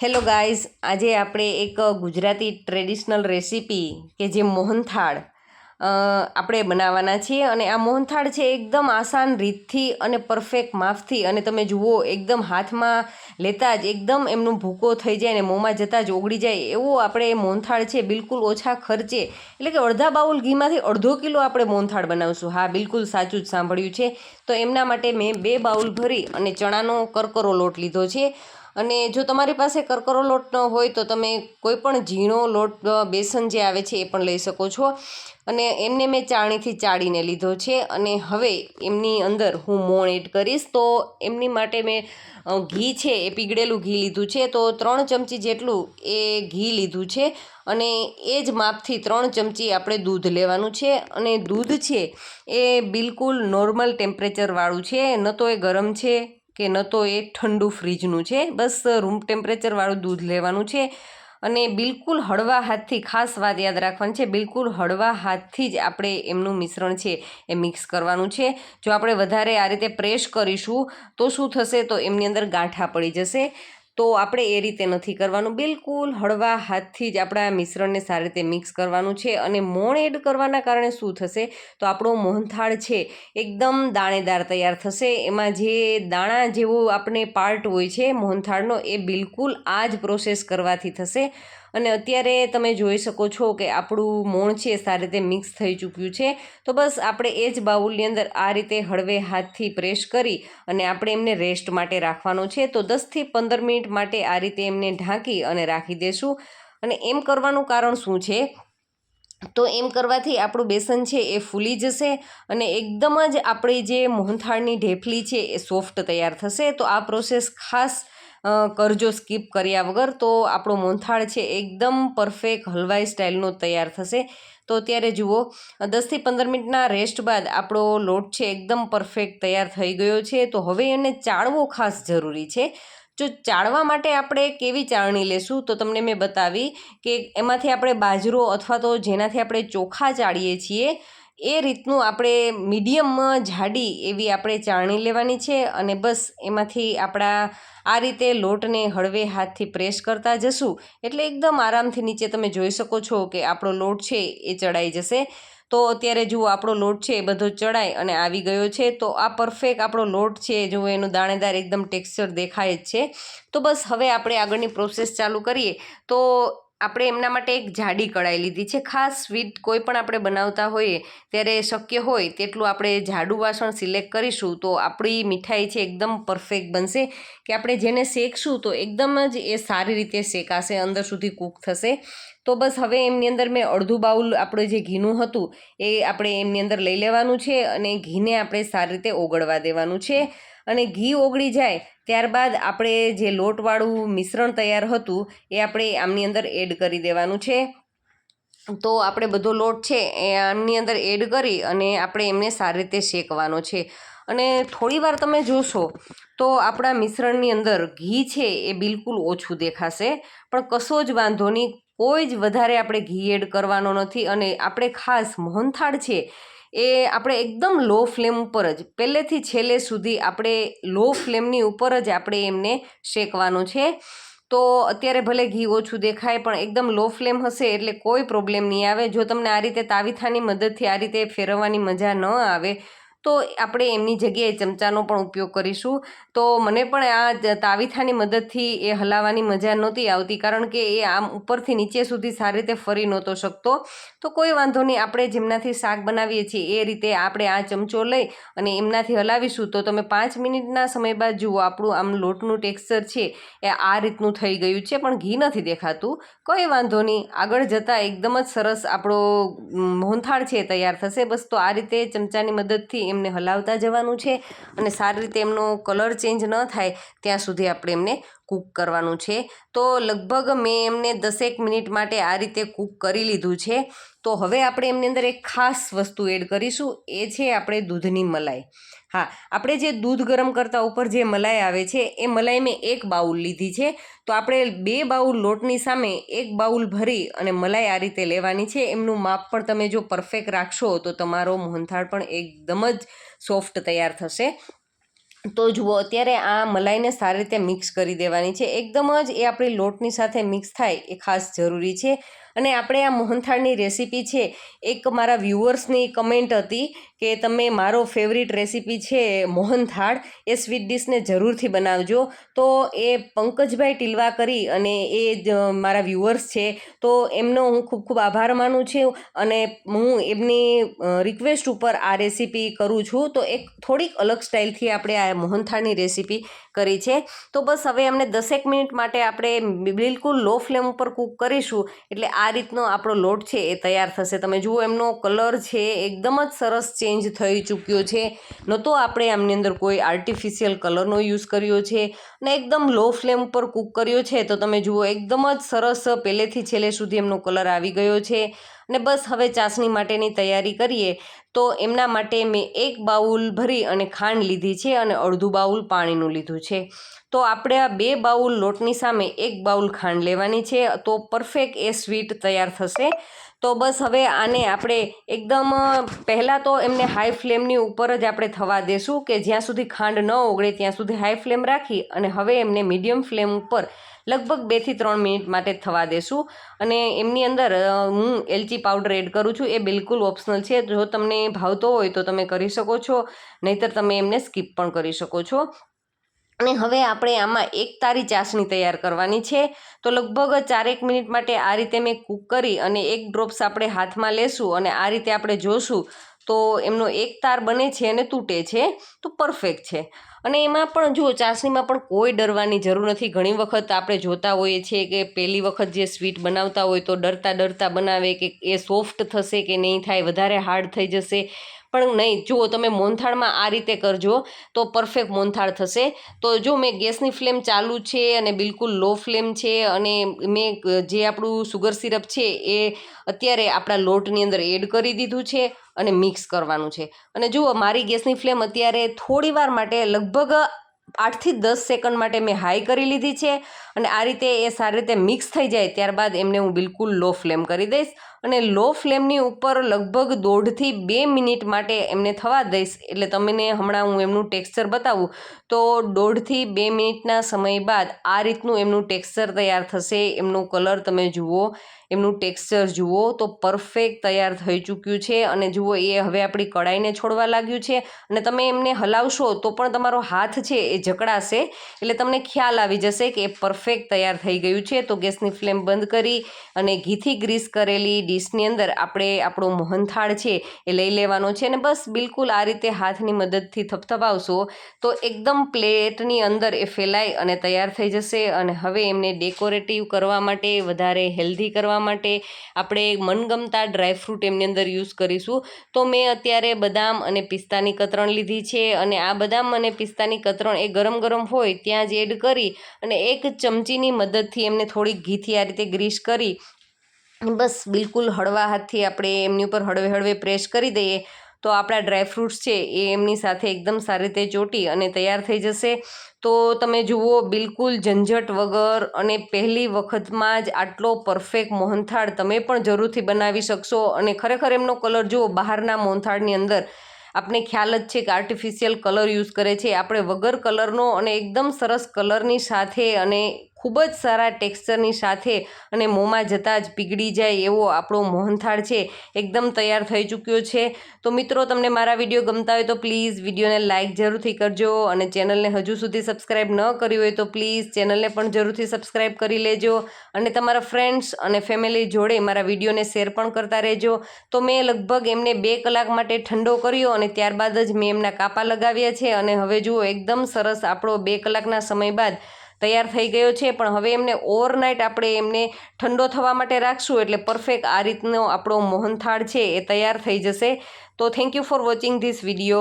Hello guys આજે આપણે એક ગુજરાતી ટ્રેડિશનલ રેસીપી કે જે મોહનથાળ આપણે બનાવવાના છીએ. અને આ મોહનથાળ છે એકદમ આસાન રીતથી અને પરફેક્ટ માફથી અને તમે જુઓ, એકદમ હાથમાં લેતા જ એકદમ એમનું ભૂકો થઈ જાય ને મોંમાં જતાં જ ઓગળી જાય. એવો આપણે મોહનથાળ છે, બિલકુલ ઓછા ખર્ચે. એટલે કે અડધા બાઉલ ઘીમાંથી અડધો કિલો આપણે મોહનથાળ બનાવશું. હા, બિલકુલ સાચું જ સાંભળ્યું છે. તો એમના માટે મેં બે બાઉલ ભરી અને ચણાનો કરકરો લોટ લીધો છે. અને જો તમારી પાસે કરકરો લોટ ન હોય તો તમે કોઈપણ ઝીણો લોટ બેસન જે આવે છે એ પણ લઈ શકો છો. અને એમને મેં ચાણીથી ચાળીને લીધો છે અને હવે એમની અંદર હું મોણ એડ કરીશ. તો એમની માટે મેં ઘી છે એ પીગળેલું ઘી લીધું છે. તો ત્રણ ચમચી જેટલું એ ઘી લીધું છે અને એ જ માપથી ત્રણ ચમચી આપણે દૂધ લેવાનું છે. અને દૂધ છે એ બિલકુલ નોર્મલ ટેમ્પરેચરવાળું છે, ન તો એ ગરમ છે. કે ન તો એ ઠંડુ ફ્રીજનું છે. બસ રૂમ ટેમ્પરેચરવાળું દૂધ લેવાનું છે. અને બિલકુલ હળવા હાથથી, ખાસ વાત યાદ રાખવાની છે, બિલકુલ હળવા હાથથી જ આપણે એમનું મિશ્રણ છે એ મિક્સ કરવાનું છે. જો આપણે વધારે આ રીતે પ્રેસ કરીશું, તો શું થશે? તો એમની અંદર ગાંઠા પડી જશે. તો આપણે એ રીતે નથી કરવાનું. બિલકુલ હળવા હાથથી જ આપણા મિશ્રણને સારી રીતે મિક્સ કરવાનું છે અને મોણ એડ કરવાના કારણે શું થશે? તો આપણો મોહનથાળ છે, એકદમ દાણેદાર તૈયાર થશે. એમાં જે દાણા જેવો આપણે પાર્ટ હોય છે મોહનથાળનો, એ બિલકુલ આ જ પ્રોસેસ કરવાથી થશે. અને અત્યારે તમે જોઈ શકો છો કે આપણું મોણ છે સારી રીતે મિક્સ થઈ ચૂક્યું છે. તો બસ આપણે એ જ બાઉલની અંદર આ રીતે હળવે હાથથી પ્રેસ કરી અને આપણે એમને રેસ્ટ માટે રાખવાનો છે. તો દસથી પંદર મિનિટ માટે આ રીતે એમને ઢાંકી અને રાખી દેશું. અને એમ કરવાનું કારણ શું છે? તો એમ કરવાથી આપણું બેસન છે એ ફૂલી જશે અને એકદમ જ આપણી જે મોહનથાળની ઢેફલી છે એ સોફ્ટ તૈયાર થશે. તો આ પ્રોસેસ ખાસ કરજો સ્કીપ કર્યા વગર તો આપણો મોંથાળ છે એકદમ પરફેક્ટ હલવાઈ સ્ટાઇલનો તૈયાર થશે. તો અત્યારે જુઓ, દસથી પંદર મિનિટના રેસ્ટ બાદ આપણો લોટ છે એકદમ પરફેક્ટ તૈયાર થઈ ગયો છે. તો હવે એને ચાળવો ખાસ જરૂરી છે. જો ચાળવા માટે આપણે કેવી ચાળણી લેશું તો તમને મેં બતાવી કે એમાંથી આપણે બાજરો અથવા તો જેનાથી આપણે ચોખા ચાળીએ છીએ એ રીતનું આપણે મીડિયમ જાડી એવી આપણે ચાળણી લેવાની છે અને બસ એમાંથી આપણા આ રીતે લોટને હળવે હાથથી પ્રેસ કરતા જશું. એટલે એકદમ આરામથી નીચે તમે જોઈ શકો છો કે આપણો લોટ છે એ ચડાઈ જશે. તો અત્યારે જુઓ આપણો લોટ છે એ બધો ચડાઈ અને આવી ગયો છે. તો આ પરફેક્ટ આપણો લોટ છે, જુઓ એનું દાણેદાર એકદમ ટેક્સચર દેખાય જ છે. તો બસ હવે આપણે આગળની પ્રોસેસ ચાલુ કરીએ. તો આપણે એમના માટે એક જાડી કઢાઈ લીધી છે. ખાસ સ્વીટ કોઈ પણ આપણે બનાવતા હોઈએ, ત્યારે શક્ય હોય તેટલું આપણે જાડું વાસણ સિલેક્ટ કરીશું તો આપણી મીઠાઈ છે એકદમ પરફેક્ટ બનશે. કે આપણે જેને શેકશું તો એકદમ જ એ સારી રીતે શેકાશે, અંદર સુધી કૂક થશે. તો બસ હવે એમની અંદર મેં અડધું બાઉલ આપણે જે ઘીનું હતું એ આપણે એમની અંદર લઈ લેવાનું છે અને ઘીને આપણે સારી રીતે ઓગળવા દેવાનું છે. અને ઘી ઓગળી જાય, ત્યારબાદ આપણે જે લોટવાળું મિશ્રણ તૈયાર હતું, એ આપણે આમની અંદર એડ કરી દેવાનું છે. તો આપણે બધો લોટ છે એ આમની અંદર એડ કરી અને આપણે એમને સારી રીતે શેકવાનો છે. અને થોડીવાર તમે જોશો તો આપણા મિશ્રણની અંદર ઘી છે એ બિલકુલ ઓછું દેખાશે, પણ કશો જ વાંધો નહીં કોઈ જ વધારે આપણે ઘી એડ કરવાનો નથી અને આપણે ખાસ મોહનથાળ છે એ આપણે એકદમ લો ફ્લેમ ઉપર જ, પહેલેથી છેલ્લે સુધી આપણે લો ફ્લેમની ઉપર જ આપણે એમને શેકવાનું છે. તો અત્યારે ભલે ઘી ઓછું દેખાય પણ એકદમ લો ફ્લેમ હશે એટલે કોઈ પ્રોબ્લેમ નહીં આવે. જો તમને આ રીતે તાવીથાની મદદથી આ રીતે ફેરવવાની મજા ન આવે તો આપણે એમની જગ્યાએ ચમચાનો પણ ઉપયોગ કરીશું. તો મને પણ આ તાવીથાની મદદથી એ હલાવવાની મજા નહોતી આવતી, કારણ કે એ આમ ઉપરથી નીચે સુધી સારી રીતે ફરી નહોતો શકતો. તો કોઈ વાંધો નહીં, આપણે જેમનાથી શાક બનાવીએ છીએ એ રીતે આપણે આ ચમચો લઈ અને એમનાથી હલાવીશું. તો તમે પાંચ મિનિટના સમય બાદ જુઓ, આપણું આમ લોટનું ટેક્સચર છે એ આ રીતનું થઈ ગયું છે, પણ ઘી નથી દેખાતું. કોઈ વાંધો નહીં, આગળ જતાં એકદમ જ સરસ આપણો મોહનથાળ છે તૈયાર થશે. બસ તો આ રીતે ચમચાની મદદથી એમને હલાવતા જવાનું છે અને સારી રીતે એમનો કલર ચેન્જ ન થાય ત્યાં સુધી આપણે એમને કૂક કરવાનું છે. તો લગભગ મેં એમને દસેક મિનિટ માટે આ રીતે કૂક કરી લીધું છે. તો હવે આપણે એમની અંદર એક ખાસ વસ્તુ એડ કરીશું. એ છે આપણે દૂધની મલાઈ. હા, આપણે જે દૂધ ગરમ કરતા ઉપર જે મલાઈ આવે છે, એ મલાઈ મેં એક બાઉલ લીધી છે. તો આપણે બે બાઉલ લોટની સામે એક બાઉલ ભરી અને મલાઈ આ રીતે લેવાની છે. એમનું માપ પણ તમે જો પરફેક્ટ રાખશો તો તમારો મોહનથાળ પણ એકદમ જ સોફ્ટ તૈયાર થશે. તો જુઓ, અત્યારે આ મલાઈને સારી રીતે મિક્સ કરી દેવાની છે. એકદમ જ એ આપણી લોટની સાથે મિક્સ થાય એ ખાસ જરૂરી છે. અને આપણે આ મોહનથાળની રેસીપી છે, એક મારા વ્યૂવર્સની કમેન્ટ હતી કે તમે મારો ફેવરિટ રેસીપી છે મોહનથાળ, એ સ્વીટ ડિશને જરૂરથી બનાવજો. તો એ પંકજભાઈ ટીલવા કરી અને એ મારા વ્યૂવર્સ છે, તો એમનો હું ખૂબ ખૂબ આભાર માનું છું અને હું એમની રિક્વેસ્ટ ઉપર આ રેસીપી કરું છું. તો એક થોડીક અલગ સ્ટાઇલથી આપણે આ મોહનથાળની રેસીપી કરી છે. તો બસ હવે અમને દસેક મિનિટ માટે આપણે બિલકુલ લો ફ્લેમ ઉપર કૂક કરીશું, એટલે આ રીતનો આપણો લોટ છે એ તૈયાર થશે. તમે જુઓ એમનો કલર છે એકદમ જ સરસ ચેન્જ થઈ ચૂક્યો છે. નહોતો આપણે આમની અંદર કોઈ આર્ટિફિશિયલ કલરનો યુઝ કર્યો છે અને એકદમ લો ફ્લેમ ઉપર કૂક કર્યો છે. તો તમે જુઓ એકદમ જ સરસ પહેલેથી છેલ્લે સુધી એમનો કલર આવી ગયો છે. અને બસ હવે ચાસણી માટેની તૈયારી કરીએ, તો એમના માટે મેં એક બાઉલ ભરી અને ખાંડ લીધી છે અને અડધું બાઉલ પાણીનું લીધું છે. તો આપણે આ બે બાઉલ લોટની સામે એક બાઉલ ખાંડ લેવાની છે, તો પરફેક્ટ એ સ્વીટ તૈયાર થશે. તો બસ હવે આને આપણે એકદમ પહેલાં તો એમને હાઈ ફ્લેમની ઉપર જ આપણે થવા દેશું કે જ્યાં સુધી ખાંડ ન ઓગળે ત્યાં સુધી હાઈ ફ્લેમ રાખી અને હવે એમને મીડિયમ ફ્લેમ ઉપર લગભગ બેથી ત્રણ મિનિટ માટે થવા દેશું. અને એમની અંદર હું એલચી પાવડર એડ કરું છું, એ બિલકુલ ઓપ્શનલ છે. જો તમને ભાવતો હોય તો તમે કરી શકો છો, નહીંતર તમે એમને સ્કીપ પણ કરી શકો છો. અને હવે આપણે આમાં એક તારી ચાસણી તૈયાર કરવાની છે. તો લગભગ ચારેક મિનિટ માટે આ રીતે મેં કૂક કરી અને એક ડ્રોપ્સ આપણે હાથમાં લેશું અને આ રીતે આપણે જોશું તો એમનો એક તાર બને છે અને તૂટે છે. તો પરફેક્ટ છે. અને એમાં પણ જો ચાસણીમાં પણ કોઈ ડરવાની જરૂર નથી. ઘણી વખત આપણે જોતા હોઈએ છીએ કે પહેલી વખત જે સ્વીટ બનાવતા હોય તો ડરતા ડરતા બનાવે કે એ સોફ્ટ થશે કે નહીં થાય, વધારે હાર્ડ થઈ જશે. પણ નહીં. જુઓ, તમે મોનથાળમાં આ રીતે કરજો તો પરફેક્ટ મોનથાળ થશે. તો જો મેં ગેસની ફ્લેમ ચાલુ છે અને બિલકુલ લો ફ્લેમ છે અને મેં જે આપણું સુગર સિરપ છે એ અત્યારે આપણા લોટની અંદર એડ કરી દીધું છે અને મિક્સ કરવાનું છે. અને જુઓ, મારી ગેસની ફ્લેમ અત્યારે થોડી વાર માટે લગભગ આઠથી દસ સેકન્ડ માટે મેં હાઈ કરી લીધી છે અને આ રીતે એ સારી રીતે મિક્સ થઈ જાય ત્યારબાદ એમને હું બિલકુલ લો ફ્લેમ કરી દઈશ. અને લો ફ્લેમની ઉપર લગભગ દોઢથી બે મિનિટ માટે એમને થવા દઈશ. એટલે તમને હમણાં હું એમનું ટેક્સચર બતાવું, તો દોઢથી બે મિનિટના સમય બાદ આ રીતનું એમનું ટેક્સચર તૈયાર થશે. એમનો કલર તમે જુઓ, એમનું ટેક્સચર જુઓ, તો પરફેક્ટ તૈયાર થઈ ચૂક્યું છે. અને જુઓ, એ હવે આપણી કડાઈને છોડવા લાગ્યું છે. અને તમે એમને હલાવશો, તો પણ તમારો હાથ છે એ જકડાશે. એટલે તમને ખ્યાલ આવી જશે કે એ પરફેક્ટ તૈયાર થઈ ગયું છે. તો ગેસની ફ્લેમ બંધ કરી અને ઘીથી ગ્રીસ કરેલી ડીશની અંદર આપણે આપણો મોહનથાળ છે એ લઈ લેવાનો છે અને બસ બિલકુલ આ રીતે હાથની મદદથી થપથપાવશો તો એકદમ પ્લેટની અંદર એ ફેલાય અને તૈયાર થઈ જશે અને હવે એમને ડેકોરેટિવ કરવા માટે, વધારે હેલ્ધી કરવા માટે આપણે મનગમતા ડ્રાયફ્રૂટ એમની અંદર યુઝ કરીશું. તો મેં અત્યારે બદામ અને પિસ્તાની કતરણ લીધી છે અને આ બદામ અને પિસ્તાની કતરણ એ ગરમ ગરમ હોય ત્યાં જ એડ કરી અને એક ચમચીની મદદથી એમને થોડીક ઘીથી આ રીતે ગ્રીસ કરી બસ બિલકુલ હળવા હાથથી આપણે એમની ઉપર હળવે હળવે પ્રેસ કરી દઈએ તો આપણા ડ્રાયફ્રૂટ્સ છે એ એમની સાથે એકદમ સારી રીતે ચોટી અને તૈયાર થઈ જશે. તો તમે જુઓ, બિલકુલ ઝંઝટ વગર અને પહેલી વખતમાં જ આટલો પરફેક્ટ મોહનથાળ તમે પણ જરૂરથી બનાવી શકશો અને ખરેખર એમનો કલર જુઓ, બહારના મોહનથાળની અંદર આપણે ખ્યાલ જ છે કે આર્ટિફિશિયલ કલર યુઝ કરે છે. આપણે વગર કલરનો અને એકદમ સરસ કલરની સાથે અને ખૂબ જ સારા ટેક્સચરની સાથે અને મોંમાં જતાં જ પીગળી જાય એવો આપણો મોહનથાળ છે, એકદમ તૈયાર થઈ ચૂક્યો છે. તો મિત્રો, તમને મારા વીડિયો ગમતા હોય તો પ્લીઝ વિડીયોને લાઇક જરૂરથી કરજો અને ચેનલને હજુ સુધી સબસ્ક્રાઈબ ન કરી હોય તો પ્લીઝ ચેનલને પણ જરૂરથી સબસ્ક્રાઈબ કરી લેજો અને તમારા ફ્રેન્ડ્સ અને ફેમિલી જોડે મારા વિડીયોને શેર પણ કરતા રહેજો. તો મેં લગભગ એમને બે કલાક માટે ઠંડો કર્યો અને ત્યારબાદ જ મેં એમના કાપા લગાવ્યા છે અને હવે જુઓ, એકદમ સરસ આપણો બે કલાકના સમય બાદ તૈયાર થઈ ગયો છે, પણ હવે એમને ઓવરનાઇટ આપણે એમને ઠંડો થવા માટે રાખશું, એટલે પરફેક્ટ આ રીતનો આપણો મોહનથાળ છે, એ તૈયાર થઈ જશે. તો thank you for watching this video